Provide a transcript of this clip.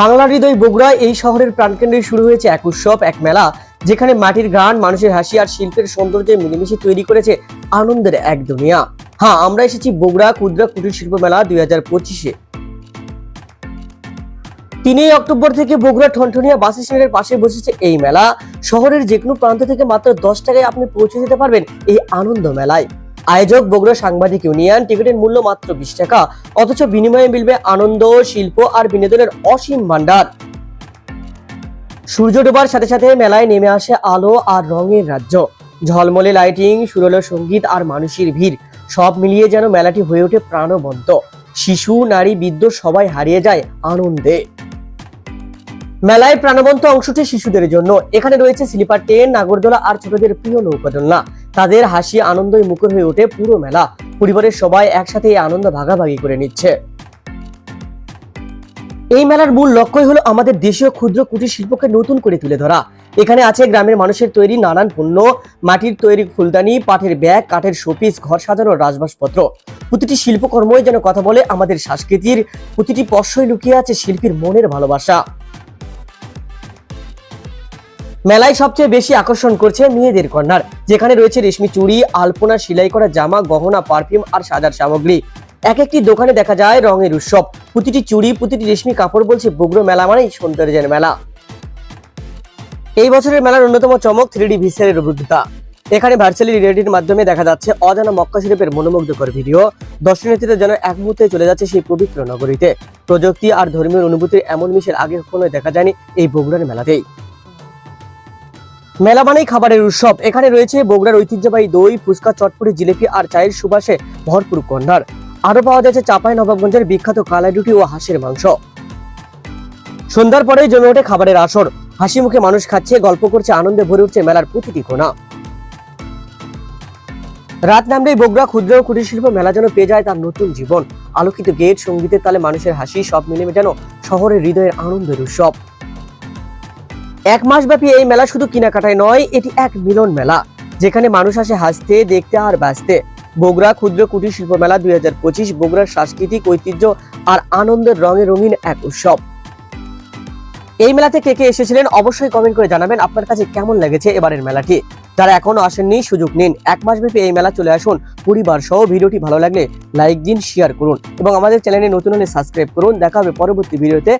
বাংলা হৃদয় বগুড়া, এই শহরের প্রাণকেন্দ্রে শুরু হয়েছে এক উৎসব, এক মেলা, যেখানে মাটির গান মানুষের হাসি আর শিল্পের সৌন্দর্যে মিলেমিশে তৈরি করেছে আনন্দের এক দুনিয়া। হ্যাঁ আমরা এসেছি বগুড়া ক্ষুদ্র কুটির শিল্প মেলা দুই হাজার পঁচিশে। তিনই অক্টোবর থেকে বগুড়া ঠনঠনিয়া বাস স্ট্যান্ডের পাশে বসেছে এই মেলা। শহরের যে কোনো প্রান্ত থেকে মাত্র দশ টাকায় আপনি পৌঁছে যেতে পারবেন এই আনন্দ মেলায়। আয়োজক বগুড়া সাংবাদিক ইউনিয়ন টিকিটের মূল্য মাত্র বিশ টাকা, অথচ বিনিময়ে মিলবে আনন্দ, শিল্প আর বিনোদনের অসীম ভান্ডার সূর্য ডোবার সাথে সাথে মেলায় নেমে আসে আলো আর রঙের রাজ্য। ঝলমলে লাইটিং, সুরলো সংগীত আর মানুষের ভিড়, সব মিলিয়ে যেন মেলাটি হয়ে ওঠে প্রাণবন্ত। শিশু, নারী, বৃদ্ধ সবাই হারিয়ে যায় আনন্দে। মেলায় প্রাণবন্ত অংশটি শিশুদের জন্য। এখানে রয়েছে স্লিপার ট্রেন নাগরদোলা আর ছোটদের প্রিয় নৌকাদোলনা। তাদের হাসি আনন্দই মুখর হয়ে ওঠে পুরো মেলা। পরিবারের সবাই একসাথে এই আনন্দ ভাগাভাগি করে নিচ্ছে। এই মেলার মূল লক্ষ্যই হলো আমাদের দেশীয় ক্ষুদ্র কুটির শিল্পকে নতুন করে তুলে ধরা। এখানে আছে গ্রামের মানুষের তৈরি নানান পণ্য, মাটির তৈরি ফুলদানি, পাটের ব্যাগ, কাঠের শোপিস, ঘর সাজানোর রাজবাসপত্র। প্রতিটি শিল্পকর্মই যেন কথা বলে আমাদের সংস্কৃতির প্রতিটি পশই লুকিয়ে আছে শিল্পীর মনের ভালোবাসা। মেলায় সবচেয়ে বেশি আকর্ষণ করছে মেয়েদের কর্নার যেখানে রয়েছে রেশমি চুড়ি, আলপনা, সেলাই করা জামা, গহনা, পারফিউম আর সাজার সামগ্রী। এক একটি দোকানে দেখা যায় রঙের উৎসব। প্রতিটি চুড়ি, প্রতিটি রেশমি কাপড় বলছে বগুড়ো মেলা মানেই সৌন্দর্যের মেলা। এই বছরের মেলার অন্যতম চমক থ্রি ডি ভিসারের অভিজ্ঞতা। এখানে ভার্চুয়ালি রিয়েলিটির মাধ্যমে দেখা যাচ্ছে অজানা মক্কা শরীফের মনোমুগ্ধকর ভিডিও। দর্শনার্থীদের যেন এক মুহূর্তে চলে যাচ্ছে সেই পবিত্র নগরীতে। প্রযুক্তি আর ধর্মীয় অনুভূতির এমন মিশেল আগে কখনোই দেখা যায়নি এই বগুড়ার মেলাতেই। মেলা মানেই খাবারের উৎসব। এখানে রয়েছে বগুড়ার ঐতিহ্যবাহী দই, ফুচকা, চটপটি, জিলিপি আর চায়ের সুবাসে ভরপুর কর্নার আরও পাওয়া যাচ্ছে চাপাই নবাবগঞ্জের বিখ্যাত কালাই রুটি ও হাঁসের মাংস। সন্ধ্যার পরেই জমে ওঠে খাবারের আসর। হাসি মুখে মানুষ খাচ্ছে, গল্প করছে, আনন্দে ভরে উঠছে মেলার প্রতিটি কোণা। রাত নামলেই বগুড়া ক্ষুদ্র ও কুটির শিল্প মেলা যেন পেয়ে যায় তার নতুন জীবন। আলোকিত গেট, সঙ্গীতের তালে মানুষের হাসি, সব মিলে যেন শহরের হৃদয়ের আনন্দের উৎসব। এক মাস ব্যাপী এই মেলা শুধু কেনাকাটায় নয়, এটি এক মিলন মেলা, যেখানে মানুষ আসে হাসতে, দেখতে আর বাঁচতে। বগুড়া ক্ষুদ্র কুটির শিল্প মেলা দুই হাজার পঁচিশ বগুড়ার সাংস্কৃতিক ঐতিহ্য আর আনন্দের রঙে রঙিন এক উৎসব। এই মেলাতে কে কে এসেছিলেন অবশ্যই কমেন্ট করে জানাবেন আপনার কাছে কেমন লেগেছে এবারের মেলাটি। যারা এখনও আসেননি, সুযোগ নিন। এক মাস ব্যাপী এই মেলা চলে আসুন। পরিবার সহ ভিডিওটি ভালো লাগলে লাইক দিন শেয়ার করুন এবং আমাদের চ্যানেলে নতুন হলে সাবস্ক্রাইব করুন। দেখা হবে পরবর্তী ভিডিওতে।